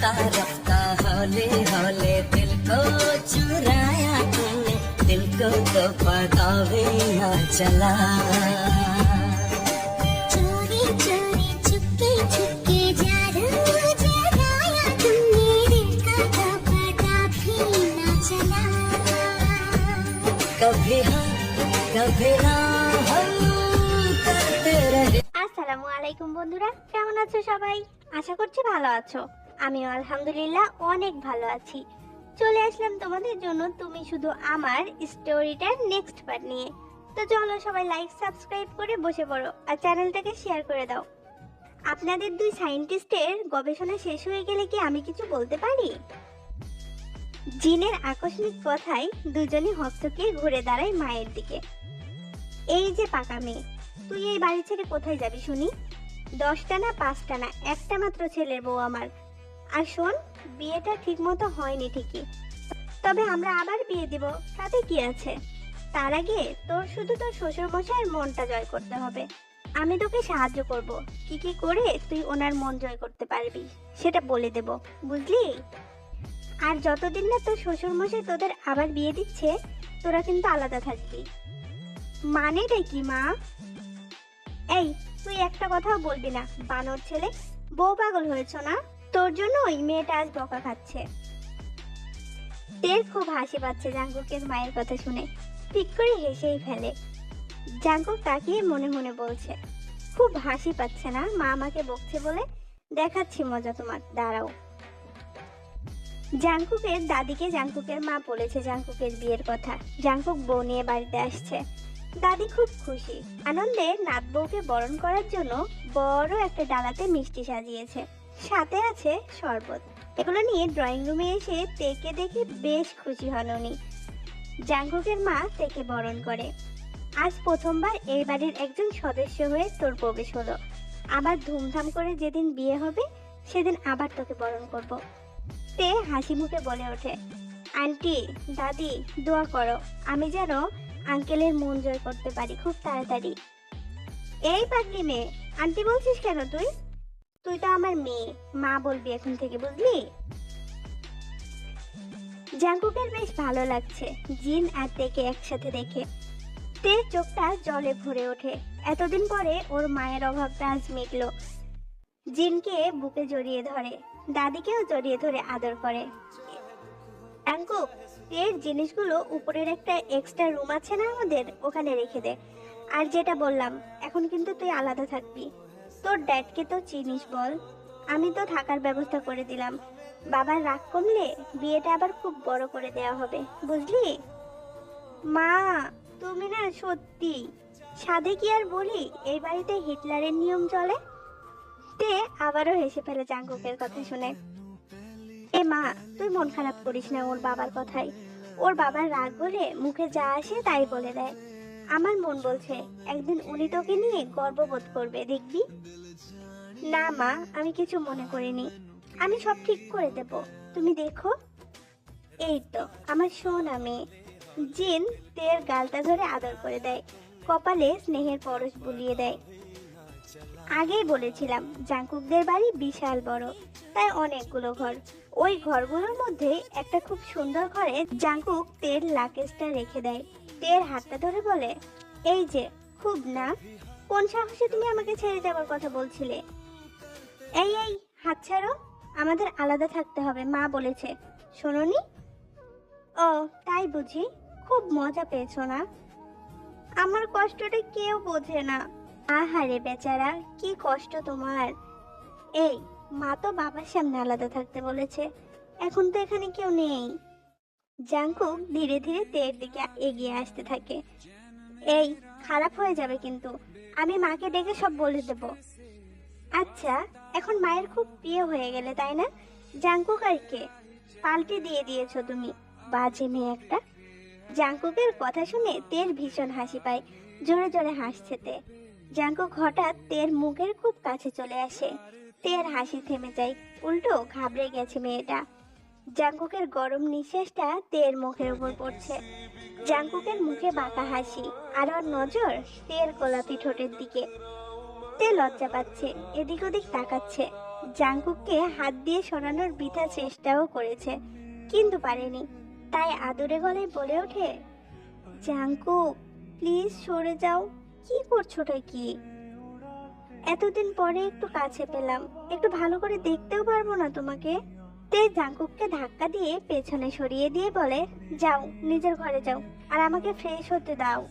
रफ्ता रफ्ता हौले हौले दिल को चुराया तूने दिल को तो पता भी न चला चोरी चोरी चुपके चुपके जादू जगाया तुमने दिल का तो पता भी न चला कभी हाँ कभी ना हम करते रहे আসসালামু আলাইকুম বন্ধুরা কেমন আছো সবাই আশা করছি ভালো আছো আমিও আলহামদুলিল্লাহ অনেক ভালো আছি। চলে আসলাম তোমাদের জন্য, তুমি শুধু আমার স্টোরিটার নেক্সট পার্ট নিয়ে। তো চলো সবাই লাইক সাবস্ক্রাইব করে বসে পড়ো আর চ্যানেলটাকে শেয়ার করে দাও। আপনাদের দুই সায়েন্টিস্টের গবেষণা শেষ হয়ে গেলে কি আমি কিছু বলতে পারি? জিনের আকস্মিক কথায় দুজনই হস্তকে ঘুরে দাঁড়ায় মায়ের দিকে। এই যে পাকা মেয়ে, তুই এই বাড়ি ছেড়ে কোথায় যাবি শুনি? দশটা না পাঁচটা না, একটা মাত্র ছেলের বউ আমার। আর শোন, বিয়েটা ঠিক মতো হয়নি ঠিকই। তবে আমরা আবার বিয়ে দিব, তাতে কি আছে? তার আগে তোর শুধু তোর শ্বশুর মশাইয়ের মনটা জয় করতে হবে। আমি তোকে সাহায্য করব। কি কি করে তুই ওনার মন জয় করতে পারবি, সেটা বলে দেব, বুঝলি? আর যতদিন না তোর শ্বশুর মশাই তোদের আবার বিয়ে দিচ্ছে, তোরা কিন্তু আলাদা থাকবি। মানেটা কি, মা? এই, তুই একটা কথাও বলবি না। বানর ছেলে, বউ পাগল হয়েছ না? তোর জন্য ওই মেয়েটা আজ বকা খাচ্ছে। তের খুব হাসি পাচ্ছে জাঙ্কুকের মায়ের কথা শুনে। ঠিক করে হেসেই ফেলে। জাঙ্কুক তাকিয়ে মনে মনে বলছে, খুব হাসি পাচ্ছে না? মা আমাকে বকছে বলে দেখাচ্ছি মজা তোমার, দাঁড়াও। জাঙ্কুকের দাদিকে জাঙ্কুকের মা বলেছে জাঙ্কুকের বিয়ের কথা। জাঙ্কুক বউ নিয়ে বাড়িতে আসছে। দাদি খুব খুশি। আনন্দে নাত বউকে বরণ করার জন্য বড় একটা ডালাতে মিষ্টি সাজিয়েছে। সাথে আছে শরবত। এগুলো নিয়ে ড্রয়িং রুমে এসে তেকে দেখে বেশ খুশি হন উনি। জাঙ্কুকের মা তেকে বরণ করে। আজ প্রথমবার এই বাড়ির একজন সদস্য হয়ে তোর প্রবেশ হলো। আবার ধুমধাম করে যেদিন বিয়ে হবে, সেদিন আবার তোকে বরণ করব। তে হাসি মুখে বলে ওঠে, আন্টি, দাদি, দোয়া করো, আমি যেন আঙ্কেলের মন জয় করতে পারি খুব তাড়াতাড়ি। এই পাগলি মেয়ে, আন্টি বলছিস কেন তুই? তুই তো আমার মেয়ে। মা বলবি এখন থেকে, বুঝলি? জাঙ্কুকের বেশ ভালো লাগছে, জিন আর তেকে একসাথে দেখে। তে চোখটা জলে ভরে ওঠে। এতদিন পরে ওর মায়ের অভাবটা আজ মিটলো। জিনকে বুকে জড়িয়ে ধরে, দাদিকেও জড়িয়ে ধরে আদর করে। জাঙ্কুক এর জিনিসগুলো উপরের একটা এক্সট্রা রুম আছে না আমাদের? ওখানে রেখে দে। আর যেটা বললাম, এখন কিন্তু তুই আলাদা থাকবি। তোর ড্যাডকে তো চিনিস বল। আমি তো থাকার ব্যবস্থা করে দিলাম। বাবার রাগ কমলে বিয়েটা আবার খুব বড় করে দেওয়া হবে, বুঝলি? মা, তুমি না সত্যি, সাধে কি আর বলি, এই বাড়িতে হিটলারের নিয়ম চলে? তে আবারও হেসে ফেলে জাঙ্কুকের কথা শুনে। এ মা, তুই মন খারাপ করিস না ওর বাবার কথাই ওর বাবার রাগ বলে মুখে যা আসে তাই বলে দেয়। আমার মন বলছে, একদিন উনি তোকে নিয়ে গর্ববোধ করবে, দেখবি? না মা, আমি কিছু মনে করিনি। আমি সব ঠিক করে দেব। তুমি দেখো। এই তো, আমার সোনা মেয়ে। জিন তের গালটা ধরে আদর করে দেয়, কপালে স্নেহের পরশ বুলিয়ে দেয়। আগেই বলেছিলাম জাঙ্কুকদের বাড়ি বিশাল বড়, তাই অনেকগুলো ঘর। ওই ঘরগুলোর মধ্যে একটা খুব সুন্দর ঘরে জাঙ্কুক তের লাকেজটা রেখে দেয়। তের হাতটা ধরে বলে, এই যে, খুব না? কোন সাহসে তুমি আমাকে ছেড়ে যাওয়ার কথা বলছিলে? এই এই, হাত ছাড়ো, আমাদের আলাদা থাকতে হবে, মা বলেছে। শোনোনি? ও, তাই বুঝি, খুব মজা পেয়েছ না? আমার কষ্টটা কেউ বোঝে না। আহারে বেচারা, কি কষ্ট তোমার? এই, মা তো বাবার সামনে আলাদা থাকতে বলেছে, এখন তো এখানে কেউ নেই। জাঙ্কুক ধীরে ধীরে তের দিকে এগিয়ে আসতে থাকে। এই, খারাপ হয়ে যাবে কিন্তু। আমি মাকে ডেকে সব বলে দেব। আচ্ছা এখন মায়ের খুব প্রিয় হয়ে গেলে, তাই না? জাঙ্কুক আর কে? পাল্টে দিয়ে দিয়েছ তুমি, বাজে মেয়ে একটা। জাঙ্কুকের কথা শুনে তের ভীষণ হাসি পায়, জোরে জোরে হাসছে তে। জাঙ্কুক হঠাৎ তের মুখের খুব কাছে চলে আসে। তের হাসি থেমে যায়, উল্টো ঘাবড়ে গেছে মেয়েটা। জাঙ্কুকের গরম নিঃশ্বাসটা তের মুখের উপর পড়ছে। জাঙ্কুকের মুখে বাঁকা হাসি আর ওর নজর তের গোলাপি ঠোঁটের দিকে। তে লজ্জা পাচ্ছে, এদিক ওদিক তাকাচ্ছে। জাংকুককে হাত দিয়ে সরানোর বৃথা চেষ্টাও করেছে, কিন্তু পারেনি। তাই আদরে গলায় বলে ওঠে জাংকুক প্লিজ সরে যাও, কি করছোটা কি? এতদিন পরে একটু কাছে পেলাম, একটু ভালো করে দেখতেও পারব না তোমাকে। তে জাংকুককে ধাক্কা দিয়ে পেছনে সরিয়ে দিয়ে বলে, যাও, নিজের ঘরে যাও, আর আমাকে ফ্রেশ হতে দাও।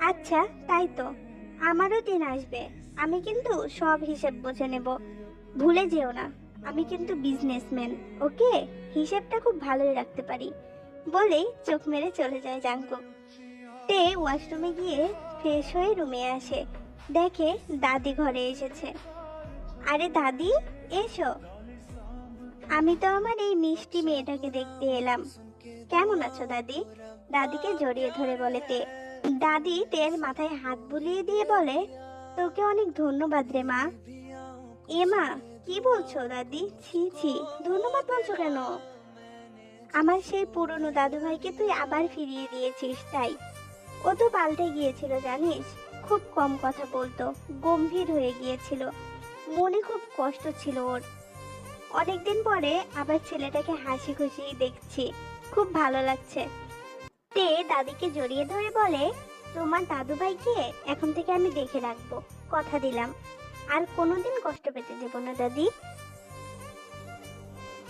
আচ্ছা তাই তো। আমারও দিন আসবে। আমি কিন্তু সব হিসেব বুঝে নেব। ভুলে যেও না। আমি কিন্তু বিজনেসম্যান ওকে? হিসেবটা খুব ভালোই রাখতে পারি। বলেই চোখ মেরে চলে যায় জাংকুক তে ওয়াশরুমে গিয়ে ফ্রেশ হয়ে রুমে আসে। দেখে দাদি ঘরে এসেছে। আরে দাদি, এসো। আমি তো আমার এই মিষ্টি মেয়েটাকে দেখতে এলাম। কেমন আছো, দাদি? দাদিকে জড়িয়ে ধরে বলে তে দাদি তের মাথায় হাত বুলিয়ে দিয়ে বলে, তোকে অনেক ধন্যবাদ রে মা। এ মা, কি বলছো, দাদি? ছি ছি, ধন্যবাদ বলছো কেন? আমার সেই পুরনো দাদু ভাইকে তুই আবার ফিরিয়ে দিয়েছিস, তাই। ও তো পাল্টে গিয়েছিল, জানিস? খুব কম কথা বলতো, গম্ভীর হয়ে গিয়েছিল। মনে খুব কষ্ট ছিল ওর। অনেকদিন পরে আবার ছেলেটাকে হাসি খুশি দেখছি। খুব ভালো লাগছে। তে দাদিকে জড়িয়ে ধরে বলে, তোমার দাদু ভাইকে এখন থেকে আমি দেখে রাখব। কথা দিলাম। আর কোনোদিন কষ্ট পেতে দেব না, দাদি।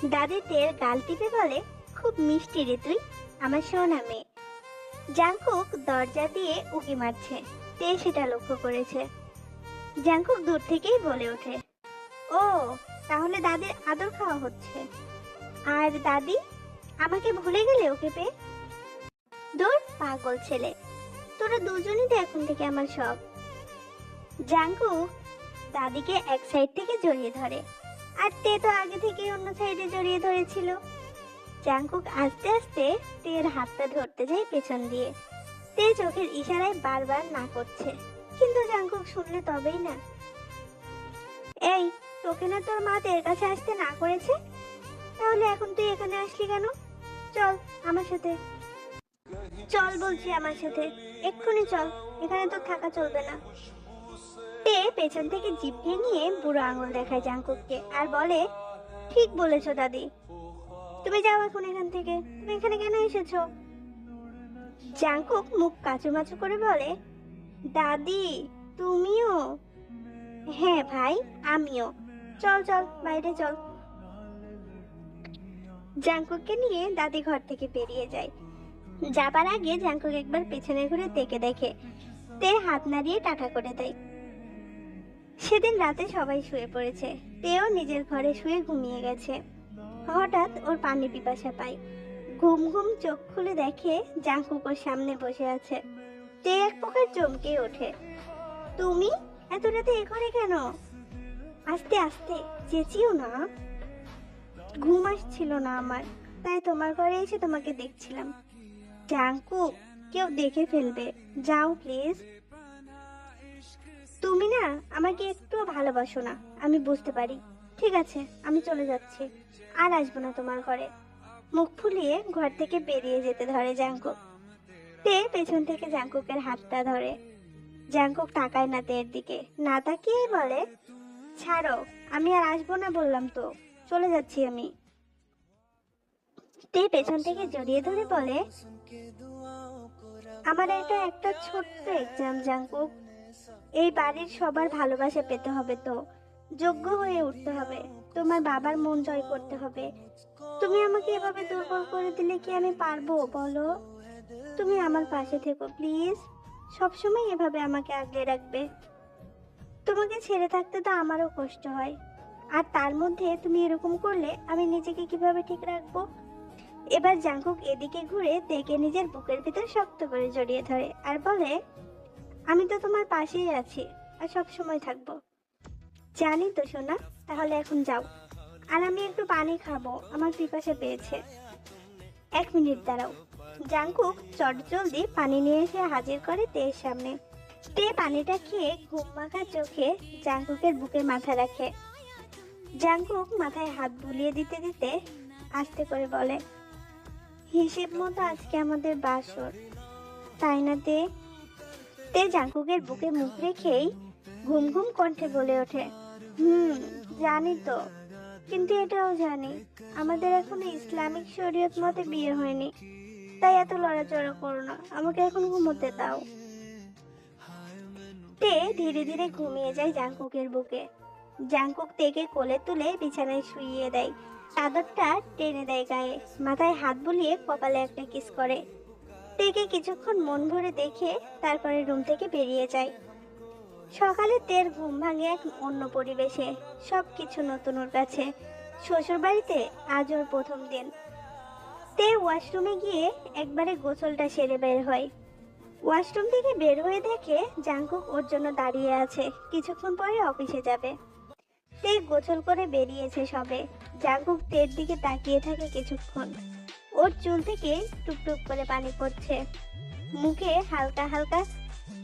দাদি তের গাল টিপে বলে, খুব মিষ্টি রে তুই, আমার সোনা মেয়ে। জাংকুক দরজা দিয়ে উকি মারছে। তে সেটা লক্ষ্য করেছে। জাংকুক দূর থেকেই বলে ওঠে ও, তাহলে দাদির আদর খাওয়া হচ্ছে। আর দাদি, আমাকে ভুলে গেলে ওকে পে দূর পাগল ছেলে। তোরা দুজনই তো এখন থেকে আমার সব। জাংকুক দাদিকে এক সাইড থেকে জড়িয়ে ধরে। আর তে তো আগে থেকে অন্য সাইডে জড়িয়ে ধরেছিল। জাংকুক আস্তে আস্তে তের হাতটা ধরতে যায় পেছন দিয়ে। তে চোখের ইশারায় বারবার না করছে। কিন্তু জাংকুক শুনলে তবেই না। এই তোকে না তোর মা তের কাছে আসতে না করেছে? তাহলে এখন তুই এখানে আসলি কেন? চল, আমার সাথে। চল বলছি আমার সাথে। এক্ষুনি চল, এখানে তো থাকা চলবে না। তে পেছন থেকে জিপ নিয়ে বুড়ো আঙুল দেখায় জাংকুককে আর বলে, ঠিক বলেছ দাদি। তুমি যাও এখন এখান থেকে। তুমি এখানে কেন এসেছ? জাংকুক মুখ কাচুমাচু করে বলে, দাদি, তুমিও? হ্যাঁ ভাই, আমিও। চল চল, বাইরে চল। জাংকুককে নিয়ে দাদি ঘর থেকে বেরিয়ে যায়। যাবার আগে জাংকুক একবার পেছনে ঘুরে দেখে দেখে। তে হাত নাড়িয়ে টাটা করে দেয়। সেদিন রাতে সবাই শুয়ে পড়েছে। তেও নিজের ঘরে শুয়ে ঘুমিয়ে গেছে। হঠাৎ ওর পানি পিপাসা পায়। ঘুম ঘুম চোখ খুলে দেখে জাংকুক ওর সামনে বসে আছে। তে এক প্রকার চমকে ওঠে। তুমি? এত রাতে এ ঘরে কেন? আস্তে আস্তে চেঁচিও না। ঘুম আসছিল না আমার। তাই তোমার ঘরে এসে তোমাকে দেখছিলাম। জাংকুক কেউ দেখে ফেলবে। যাও, প্লিজ। তুমি না আমাকে একটুও ভালোবাসো না, আমি বুঝতে পারি। ঠিক আছে, আমি চলে যাচ্ছি। আর আসব না তোমার ঘরে। মুখ ফুলিয়ে ঘর থেকে বেরিয়ে যেতে ধরে জাংকুক তে পেছন থেকে জাংকুকের হাতটা ধরে। জাংকুক তাকায় না তের দিকে। না তাকিয়ে বলে ছাড়ো, আমি আর আসব না বললাম তো। চলে যাচ্ছি আমি। তে পেছন থেকে জড়িয়ে ধরে বলে, আমার এটা একটা ছোট্ট এক্সাম জাংকুক এই বাড়ির সবার ভালোবাসা পেতে হবে তো। যোগ্য হয়ে উঠতে হবে। তোমার বাবার মন জয় করতে হবে। তুমি আমাকে এভাবে দুর্বল করে দিলে কি আমি পারব, বলো? তুমি আমার পাশে থেকো, প্লিজ। সবসময় এভাবে আমাকে আগলে রাখবে। তোমাকে ছেড়ে থাকতে তো আমারও কষ্ট হয়। আর তার মধ্যে তুমি এরকম করলে আমি নিজেকে কীভাবে ঠিক রাখব? এবার জাঙ্কুক এদিকে ঘুরে দেখে নিজের বুকের ভিতর শক্ত করে জড়িয়ে ধরে আর বলে, আমি তো তোমার পাশেই আছি আর সব সময় থাকব। জানি তো সোনা, তাহলে এখন যাও। আর আমি একটু পানি খাব, আমার পিপাসা পেয়েছে। এক মিনিট দাঁড়াও। জাংকুক চট জলদি পানি নিয়ে এসে হাজির করে তের সামনে। তে পানিটা খেয়ে ঘুম মাখা চোখে জাংকুকের বুকে মাথা রাখে। জাংকুক মাথায় হাত বুলিয়ে দিতে দিতে আস্তে করে বলে, হিসেব মতো আজকে আমাদের বাসর। তাই না তে? তে জাংকুকের বুকে মুখ রেখেই ঘুম ঘুম কণ্ঠে বলে ওঠে, হুম, জানি তো। কিন্তু এটাও জানি, আমাদের এখনও ইসলামিক শরীয়ত মতে বিয়ে হয়নি। তাই এত লড়াচড়া করো না, আমাকে এখন ঘুমোতে দাও। তে ধীরে ধীরে ঘুমিয়ে যায় জাংকুকের বুকে। জাংকুক তেকে কোলে তুলে বিছানায় শুইয়ে দেয়। চাদরটা টেনে দেয় গায়ে। মাথায় হাত বুলিয়ে কপালে একটা কিস করে। তেকে কিছুক্ষণ মন ভরে দেখে তারপরে রুম থেকে বেরিয়ে যায়। সকালে তের ঘুম ভাঙে এক অন্য পরিবেশে। সব কিছু নতুন ওর কাছে। শ্বশুর বাড়িতে আজ ওর প্রথম দিন। তে ওয়াশরুমে গিয়ে একবারে গোসলটা সেরে বের হয়। ওয়াশরুম থেকে বের হয়ে দেখে জাংকুক ওর জন্য দাঁড়িয়ে আছে। কিছুক্ষণ পরে অফিসে যাবে। তে গোসল করে বেরিয়েছে সবে। জাংকুক তের দিকে তাকিয়ে থাকে কিছুক্ষণ। ওর চুল থেকে টুকটুক করে পানি পড়ছে। মুখে হালকা হালকা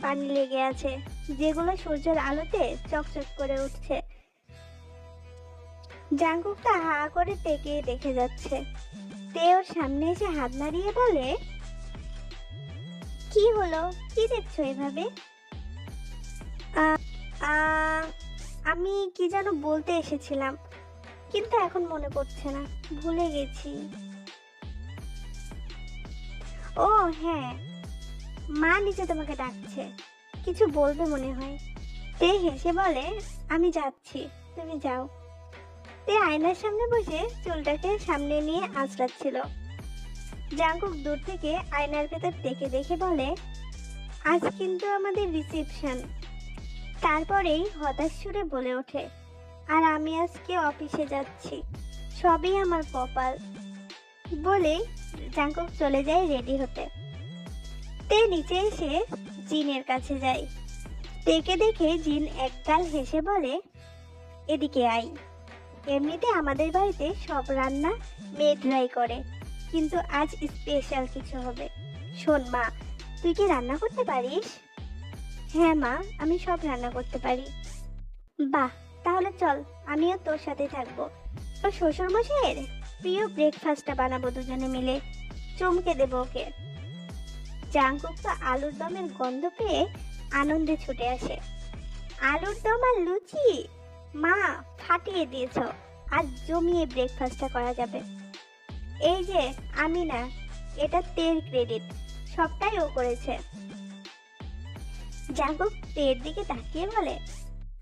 পানি লেগে আছে, যেগুলো সূর্যের আলোতে চকচক করে উঠছে। জাংকুকটা হা করে তেকে দেখে যাচ্ছে। তে ওর সামনে এসে হাত নাড়িয়ে বলে কি হলো? কি দেখছ এভাবে? আমি কি যেন বলতে এসেছিলাম, কিন্তু এখন মনে পড়ছে না, ভুলে গেছি। ও হ্যাঁ মা নিচে তোমাকে ডাকছে, কিছু বলবে মনে হয়। তে হেসে বলে, আমি যাচ্ছি, তুমি যাও। তে আয়নার সামনে বসে চুলটাকে সামনে নিয়ে আঁচড়াচ্ছিল। জাঙ্কুক দূর থেকে আয়নার ভেতর দেখে দেখে বলে, আজ কিন্তু আমাদের রিসেপশন। তারপরেই হতাশ সুরে বলে ওঠে, আর আমি আজকে অফিসে যাচ্ছি। সবই আমার কপাল। বলে জাঙ্কুক চলে যায় রেডি হতে। তে নিচে এসে জিনের কাছে যায়। তেকে দেখে জিন একগাল হেসে বলে, এদিকে আই এমনিতে আমাদের বাড়িতে সব রান্না মেয়েরাই করে। কিন্তু আজ স্পেশাল কিছু হবে। শোন মা, তুই কি রান্না করতে পারিস? হ্যাঁ মা, আমি সব রান্না করতে পারি। বাহ, তাহলে চল, আমিও তোর সাথে থাকব। তোর শ্বশুর মশাইয়ের প্রিয় ব্রেকফাস্টটা বানাবো দুজনে মিলে। চমকে দেবো ওকে। জাঙ্কুক তো আলুর দমের গন্ধ পেয়ে আনন্দে ছুটে আসে। আলুর দম আর লুচি? মা, ফাটিয়ে দিয়েছ। আজ জমিয়ে ব্রেকফাস্টটা করা যাবে। এই যে আমি না এটা তের ক্রেডিট সবটাই ও করেছে। জাঙ্কুক তের দিকে তাকিয়ে বলে,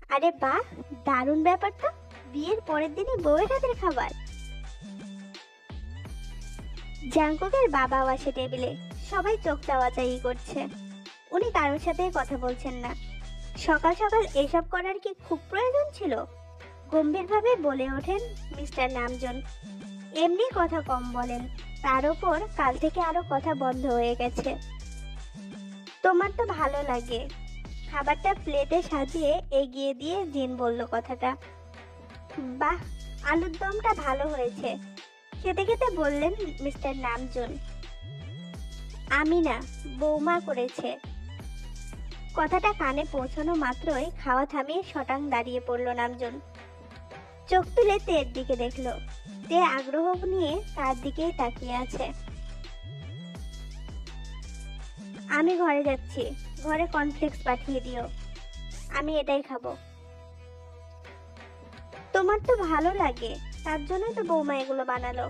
আরে বাহ দারুণ ব্যাপার তো বিয়ের পরের দিনই বউয়ের হাতের খাবার। জাঙ্কুকের বাবাও আসে টেবিলে। সবাই চোখ চাওয়াচাই করছে। উনি কারোর সাথে কথা বলছেন না। সকাল সকাল এসব করার কি খুব প্রয়োজন ছিল? গম্ভীরভাবে বলে ওঠেন মিস্টার নামজন। এমনি কথা কম বলেন। তার ওপর কাল থেকে আরও কথা বন্ধ হয়ে গেছে। তোমার তো ভালো লাগে। খাবারটা প্লেটে সাজিয়ে এগিয়ে দিয়ে জিন বলল কথাটা। বাহ, আলুর দমটা ভালো হয়েছে। খেতে খেতে বললেন মিস্টার নামজন। আমি না, বৌমা করেছে। কথাটা কানে পৌঁছানো মাত্রই খাওয়া থামিয়ে শটাং দাঁড়িয়ে পড়ল নামজন। চোখ তুলে তের দিকে দেখল। তে আগ্রহ নিয়ে তার দিকেই তাকিয়ে আছে। আমি ঘরে যাচ্ছি। ঘরে কনফ্লেক্স পাঠিয়ে দিও। আমি এটাই খাব। তোমার তো ভালো লাগে। তার জন্যই তো বৌমা এগুলো বানালো।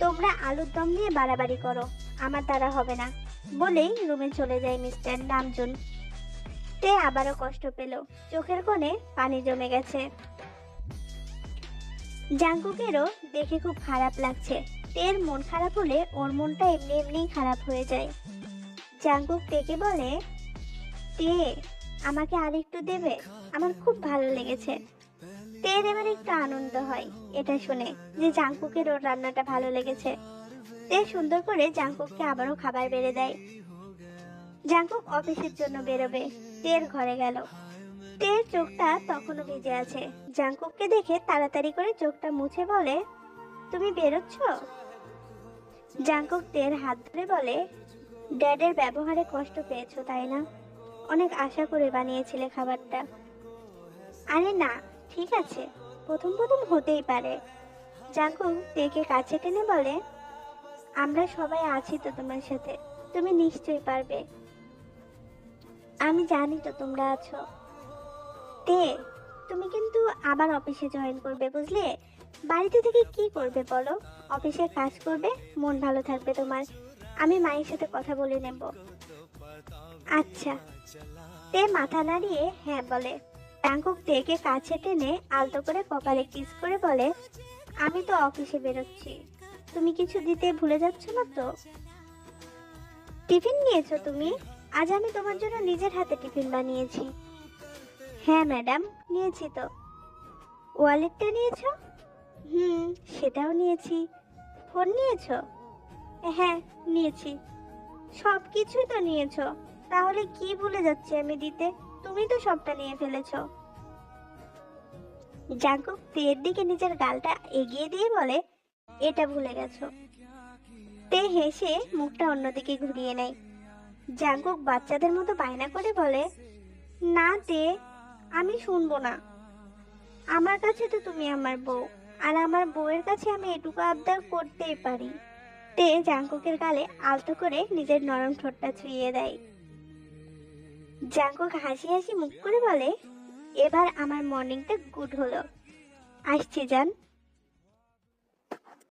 তোমরা আলুর দম নিয়ে বাড়াবাড়ি করো। আমার দ্বারা হবে না। বলেই রুমে চলে যায় মিস্টার নামজুন। তে আবারও কষ্ট পেল। চোখের কোণে পানি জমে গেছে। জাঙ্কুকেরও দেখে খুব খারাপ লাগছে। তের মন খারাপ হলে ওর মনটা এমনি এমনি খারাপ হয়ে যায়। জাঙ্কুক তেকে বলে, তে, আমাকে আরেকটু দেবে? আমার খুব ভালো লেগেছে। তের এবার একটু আনন্দ হয়, এটা শুনে যে জাঙ্কুকের ওর রান্নাটা ভালো লেগেছে। তে সুন্দর করে জাঙ্কুককে আবারও খাবার বেড়ে দেয়। জাঙ্কুক অফিসের জন্য বেরোবে। তের ঘরে গেল। তের চোখটা তখনও ভিজে আছে। জাঙ্কুককে দেখে তাড়াতাড়ি করে চোখটা মুছে বলে, তুমি বেরোচ্ছ? জাঙ্কুক তের হাত ধরে বলে, ড্যাডের ব্যবহারে কষ্ট পেয়েছ, তাই না? অনেক আশা করে বানিয়েছিলে খাবারটা। আরে না, ঠিক আছে, প্রথম প্রথম হতেই পারে। জাঙ্কুক তেকে কাছে টেনে বলে, আমরা সবাই আছি তো তোমার সাথে, তুমি নিশ্চয়ই পারবে। আমি জানি তো তোমরা আছো। তে তুমি কিন্তু আবার অফিসে জয়েন করবে বুঝলে? বাড়িতে থেকে কি করবে বলো? অফিসে কাজ করবে, মন ভালো থাকবে তোমার। আমি মায়ের সাথে কথা বলে নেব। আচ্ছা। তে মাথা নাড়িয়ে হ্যাঁ বলে। ট্যাঙ্কুক তেকে কাছে টেনে আলতো করে কপালে কিস করে বলে, আমি তো অফিসে বেরোচ্ছি। তুমি কিছু দিতে ভুলে যাচ্ছ না তো? টিফিন নিয়েছো তুমি? আজ আমি তোমার জন্য নিজের হাতে টিফিন বানিয়েছি। হ্যাঁ ম্যাডাম, নিয়েছি তো। ওয়ালেটটা নিয়েছো? হুম, সেটাও নিয়েছি। ফোন নিয়েছো? হ্যাঁ নিয়েছি। সব কিছুই তো নিয়েছো। তাহলে কি ভুলে যাচ্ছি আমি দিতে? তুমি তো সবটা নিয়ে ফেলেছো। জাঙ্কুক তের দিকে নিজের গালটা এগিয়ে দিয়ে বলে, এটা ভুলে গেছো। তে হেসে মুখটা অন্যদিকে ঘুরিয়ে নেয়। জাঙ্কুক বাচ্চাদের মতো বায়না করে বলে, না তে আমি শুনব না। আমার কাছে তো তুমি আমার বউ, আর আমার বউয়ের কাছে আমি এটুকু আবদার করতেই পারি। তে জাঙ্কুকের গালে আলতো করে নিজের নরম ঠোঁটটা ছুঁয়ে দেয়। জাঙ্কুক হাসি হাসি মুখ করে বলে, এবার আমার মর্নিংটা গুড হলো। আসছি জান।